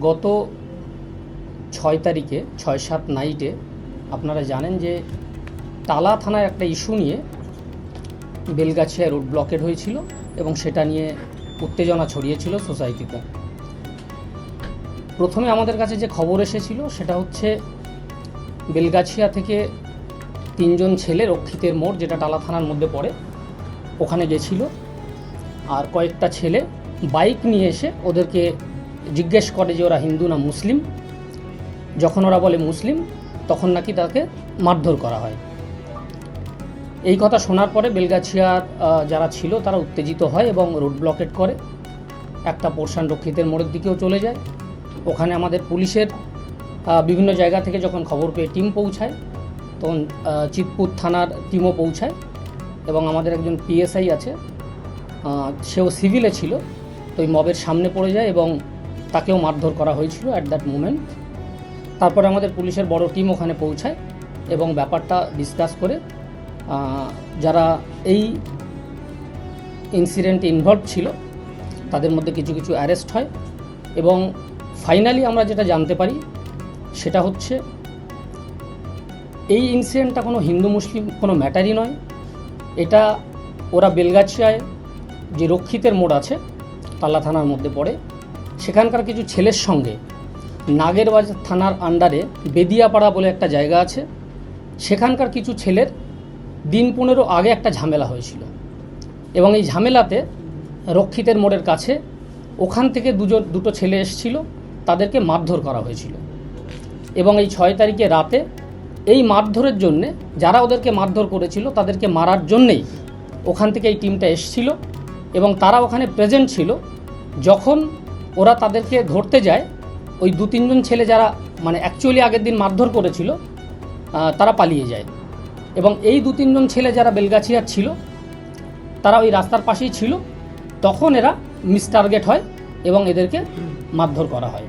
গত ছয় তারিখে, ছয় সাত নাইটে আপনারা জানেন যে টালা থানায় একটা ইস্যু নিয়ে বেলগাছিয়া রোড ব্লকেড হয়েছিল এবং সেটা নিয়ে উত্তেজনা ছড়িয়েছিল সোসাইটিতে। প্রথমে আমাদের কাছে যে খবর এসেছিল সেটা হচ্ছে বেলগাছিয়া থেকে তিনজন ছেলে রক্ষিতের মোড় যেটা টালা থানার মধ্যে পড়ে, ওখানে গেছিল। আর কয়েকটা ছেলে বাইক নিয়ে এসে ওদেরকে জিজ্ঞেস করে যে ওরা হিন্দু না মুসলিম, যখন ওরা বলে মুসলিম, তখন নাকি তাকে মারধর করা হয়। এই কথা শোনার পরে বেলগাছিয়ার যারা ছিল তারা উত্তেজিত হয় এবং রোড ব্লকেট করে। একটা পোর্শন রক্ষিতের মোড়ের দিকেও চলে যায়। ওখানে আমাদের পুলিশের বিভিন্ন জায়গা থেকে যখন খবর পেয়ে টিম পৌঁছায়, তখন চিতপুর থানার টিমও পৌঁছায় এবং আমাদের একজন পিএসআই আছে সেও সিভিলে ছিল। তো ওই মবের সামনে পড়ে যায় এবং তাকেও মারধর করা হয়েছিল অ্যাট দ্যাট মুমেন্ট তারপরে আমাদের পুলিশের বড় টিম ওখানে পৌঁছায় এবং ব্যাপারটা ডিসকাস করে যারা এই ইনসিডেন্টে ইনভলভ ছিল, তাদের মধ্যে কিছু কিছু অ্যারেস্ট হয় এবং ফাইনালি আমরা যেটা জানতে পারি, সেটা হচ্ছে এই ইনসিডেন্টটা কোনো হিন্দু, মুসলিম কোনো ম্যাটারই নয়। এটা ওরা বেলগাছিয়ায় যে রক্ষিতের মোড় আছে, তাল্লা থানার মধ্যে পড়ে। সেখানকার কিছু ছেলের সঙ্গে নাগেরবাজার থানার আন্ডারে বেদিয়াপাড়া বলে একটা জায়গা আছে। সেখানকার কিছু ছেলের দিন পনেরো আগে একটা ঝামেলা হয়েছিল এবং এই ঝামেলাতে রক্ষিতের মোড়ের কাছে ওখান থেকে দুজন, দুটো ছেলে এসেছিল, তাদেরকে মারধর করা হয়েছিল। এবং এই ছয় তারিখে রাতে এই মারধরের জন্যে যারা ওদেরকে মারধর করেছিল, তাদেরকে মারার জন্যেই ওখান থেকে এই টিমটা এসছিল এবং তারা ওখানে প্রেজেন্ট ছিল যখন ওরা তাদেরকে ধরতে যায়। ওই দু তিনজন ছেলে যারা মানে অ্যাকচুয়ালি আগের দিন মারধর করেছিল তারা পালিয়ে যায়। এবং এই দু তিনজন ছেলে যারা বেলগাছিয়ার ছিল, তারা ওই রাস্তার পাশেই ছিল। তখন এরা মিস টার্গেট হয় এবং এদেরকে মারধর করা হয়।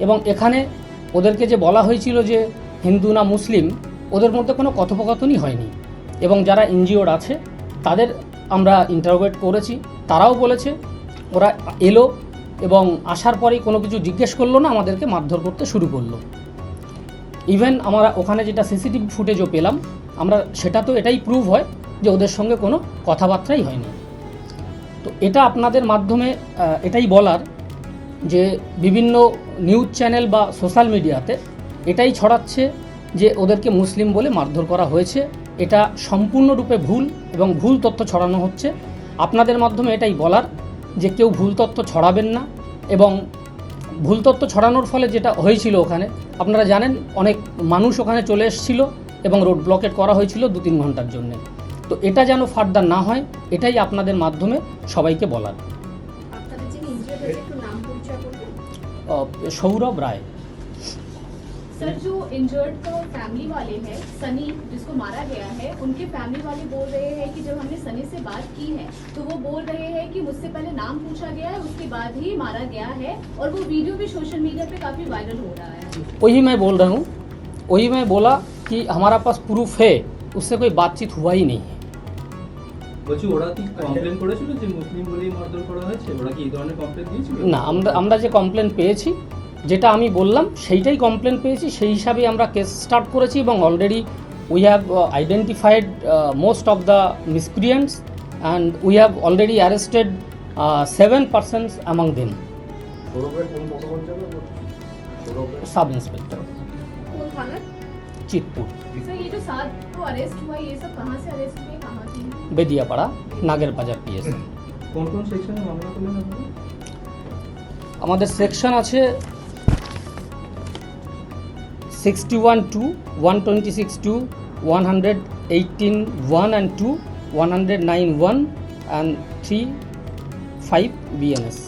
এবং এখানে ওদেরকে যে বলা হয়েছিল যে হিন্দু না মুসলিম, ওদের মধ্যে কোনো কথোপকথনই হয়নি। এবং যারা এনজিওর আছে, তাদের আমরা ইন্টারোগেট করেছি। তারাও বলেছে, ওরা এলো এবং আসার পরেই কোনো কিছু জিজ্ঞেস করল না, আমাদেরকে মারধর করতে শুরু করল। ইভেন আমরা ওখানে যেটা সিসিটিভি ফুটেজও পেলাম, আমরা সেটা তো এটাই প্রুভ হয় যে ওদের সঙ্গে কোনো কথাবার্তাই হয়নি। তো এটা আপনাদের মাধ্যমে এটাই বলার যে বিভিন্ন নিউজ চ্যানেল বা সোশ্যাল মিডিয়াতে এটাই ছড়াচ্ছে যে ওদেরকে মুসলিম বলে মারধর করা হয়েছে। এটা সম্পূর্ণরূপে ভুল এবং ভুল তথ্য ছড়ানো হচ্ছে। আপনাদের মাধ্যমে এটাই বলার। যে কেউ ভুল তথ্য ছড়াবেন না এবং ভুল তথ্য ছড়ানোর ফলে যেটা হয়েছিল ওখানে আপনারা জানেন অনেক মানুষ ওখানে চলে এসেছিল এবং রোড ব্লকেট করা হয়েছিল দু তিন ঘণ্টার জন্যে। তো এটা যেন ফার্দার না হয় এটাই আপনাদের মাধ্যমে সবাইকে বলার। সৌরভ যিনি सर जो इंजर्ड तो फैमिली वाले हैं सनी जिसको मारा गया है उनके फैमिली वाले बोल रहे हैं कि जब हमने सनी से बात की है तो वो बोल रहे हैं कि मुझसे पहले नाम पूछा गया है उसके बाद ही मारा गया है और वो वीडियो भी सोशल मीडिया पे काफी वायरल हो रहा है वही मैं बोल रहा हूँ वही मैं बोला कि हमारा पास प्रूफ है उससे कोई बातचीत हुआ ही नहीं है বলছি ওরা কি কমপ্লেন করেছিল যে মুসলিম বলেই মারধর করা হয়েছে ওরা কি এই ধরনের কমপ্লেন দিয়েছিল না আমরা আমরা যে কমপ্লেন পেয়েছি যেটা আমি বললাম সেইটাই কমপ্লেন পেয়েছি সেই হিসাবেই আমরা কেস স্টার্ট করেছি এবং already we have identified most of the miscreants and we have already arrested seven persons among them sub inspector Chitpur Bediapara Nager Bazar PS আমাদের সেকশন আছে sixty one two one twenty six two one hundred eighteen one and two one hundred nine one and three five BNS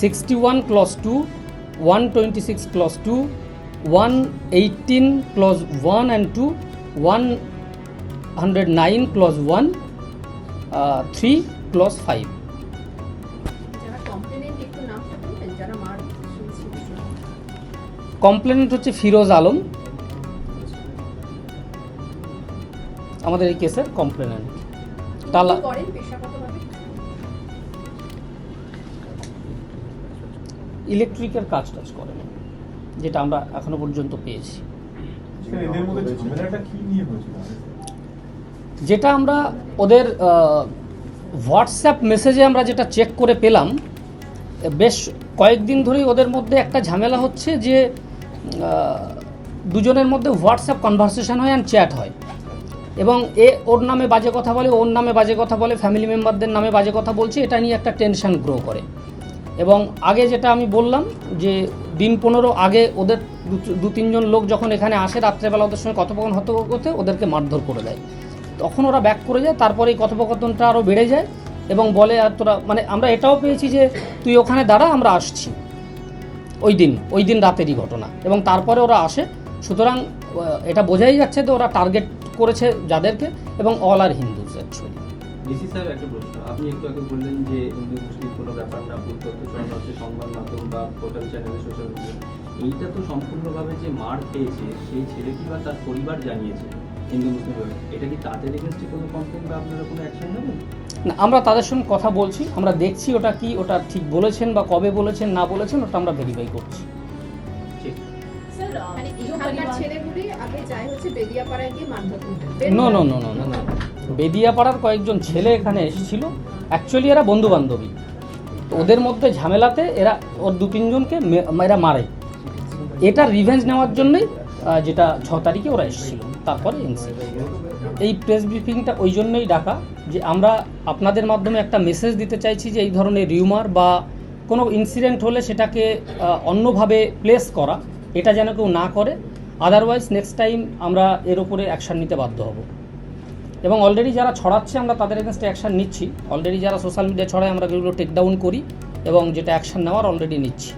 sixty one clause two one twenty six clause two one eighteen clause one and two one hundred nine clause one three clause five complainant হচ্ছে ফিরোজ আলম। আমাদের এই কেসের complainant তালা ইলেকট্রিকের কাজ টাজ করে যেটা আমরা এখনও পর্যন্ত পেয়েছি। যেটা আমরা ওদের হোয়াটসঅ্যাপ মেসেজে আমরা যেটা চেক করে পেলাম বেশ কয়েকদিন ধরেই ওদের মধ্যে একটা ঝামেলা হচ্ছে যে দুজনের মধ্যে হোয়াটসঅ্যাপ কনভারসেশন হয় অ্যান্ড চ্যাট হয়। এবং এ ওর নামে বাজে কথা বলে, ওর নামে বাজে কথা বলে ফ্যামিলি মেম্বারদের নামে বাজে কথা বলছে, এটা নিয়ে একটা টেনশন গ্রো করে। এবং আগে যেটা আমি বললাম যে দিন পনেরো আগে ওদের দু- তিনজন লোক যখন এখানে আসে, রাত্রেবেলা ওদের সঙ্গে কথোপকথন হতে হতে ওদেরকে মারধর করে দেয়। তখন ওরা ব্যাক করে যায়, তারপরে এই কথোপকথনটা আরও বেড়ে যায় এবং বলে, আর তোরা মানে আমরা এটাও পেয়েছি যে, তুই ওখানে দাঁড়া, আমরা আসছি। ওই দিন ওই দিন রাতেরই ঘটনা। এবং তারপরে ওরা আসে। সুতরাং এটা বোঝাই যাচ্ছে যে ওরা টার্গেট করেছে যাদেরকে এবং অল আর হিন্দুজ অ্যাকচুয়ালি সাহেব একটা প্রশ্ন। আপনি একটু আগে বললেন যে হিন্দু মুসলিম কোনো ব্যাপার না হচ্ছে সংবাদ মাধ্যম বা পোর্টাল চ্যানেলে সোশ্যাল মিডিয়া এইটা তো সম্পূর্ণভাবে যে মার খেয়েছে, সেই ছেলেটি বা তার পরিবার জানিয়েছে। না আমরা তাদের সঙ্গে কথা বলছি আমরা দেখছি ওটা কি ওটা ঠিক বলেছেন বা কবে বলেছেন না বলেছেন ওটা আমরা ভেরিফাই করছি। No no no no no বেদিয়াপাড়ার কয়েকজন ছেলে এখানে এসেছিল। অ্যাকচুয়ালি এরা বন্ধু বান্ধবী ওদের মধ্যে ঝামেলাতে এরা ওর দু তিনজনকে এরা মারে। এটা রিভেঞ্জ নেওয়ার জন্যই যেটা ছ তারিখে ওরা এসেছিল। তারপরে ইনসিডেন্ট এই প্রেস ব্রিফিংটা ওই জন্যই ডাকা যে আমরা আপনাদের মাধ্যমে একটা মেসেজ দিতে চাইছি যে এই ধরনের রিউমার বা কোনো ইনসিডেন্ট হলে সেটাকে অন্যভাবে প্লেস করা, এটা যেন কেউ না করে। আদারওয়াইজ নেক্সট টাইম আমরা এর উপরে অ্যাকশান নিতে বাধ্য হব। এবং অলরেডি যারা ছড়াচ্ছে, আমরা তাদের এগেনস্টে অ্যাকশান নিচ্ছি। অলরেডি যারা সোশ্যাল মিডিয়া ছড়ায়, আমরা যেগুলো টেক ডাউন করি এবং যেটা অ্যাকশান নেওয়ার অলরেডি নিচ্ছি।